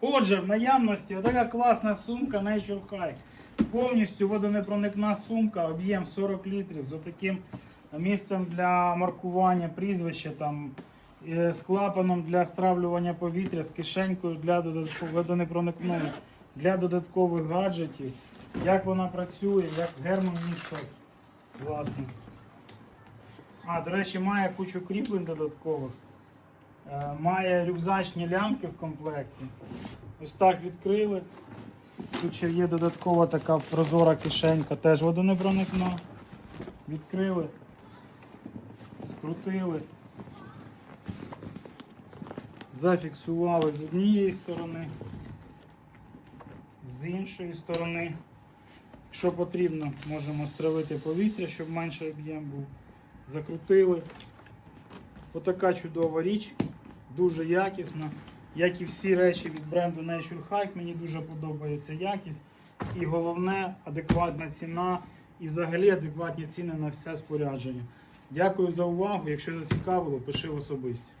Отже, в наявності така класна сумка Nature Hike. Повністю водонепроникна сумка, об'єм 40 літрів з таким місцем для маркування прізвища, там, е, з клапаном для стравлювання повітря, з кишенькою для водонепроникної, для додаткових гаджетів. Як вона працює, як герман місток. Власне. А, до речі, має кучу кріплень додаткових. Має рюкзачні лямки в комплекті. Ось так відкрили. Тут ще є додаткова така прозора кишенька, теж водонепроникна. Відкрили, скрутили, зафіксували з однієї сторони, з іншої сторони. Якщо потрібно, можемо стравити повітря, щоб менший об'єм був. Закрутили. Отака чудова річ, дуже якісна. Як і всі речі від бренду Nature Hike, мені дуже подобається якість. І головне, адекватна ціна і взагалі адекватні ціни на все спорядження. Дякую за увагу. Якщо зацікавило, пиши в особисті.